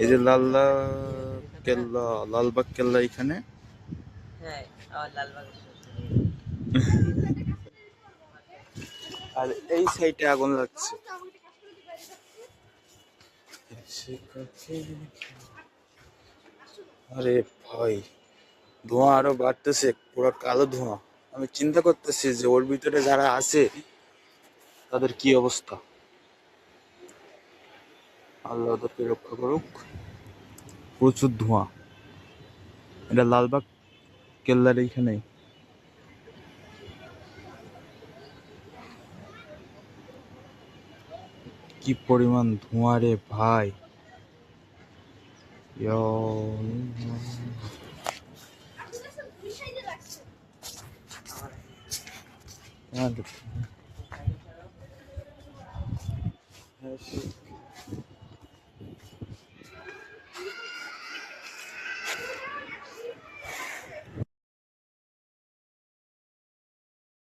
এই যে লাল্লা কেল্লা লালবাগ কেল্লা এখানে। হ্যাঁ আর এই সাইডে আগুন লাগছে। আরে ভাই ধোঁয়া আরও বাড়তেছে পুরো কালো ধোঁয়া। আমি চিন্তা করতেছি যে ওর ভিতরে যারা আছে তাদের কি অবস্থা? আল্লাহ ওদেরকে রক্ষা করুক। প্রচুর ধোঁয়া। এটা লালবাগ কেল্লার এইখানে কি পরিমাণ ধোঁয়া রে ভাই।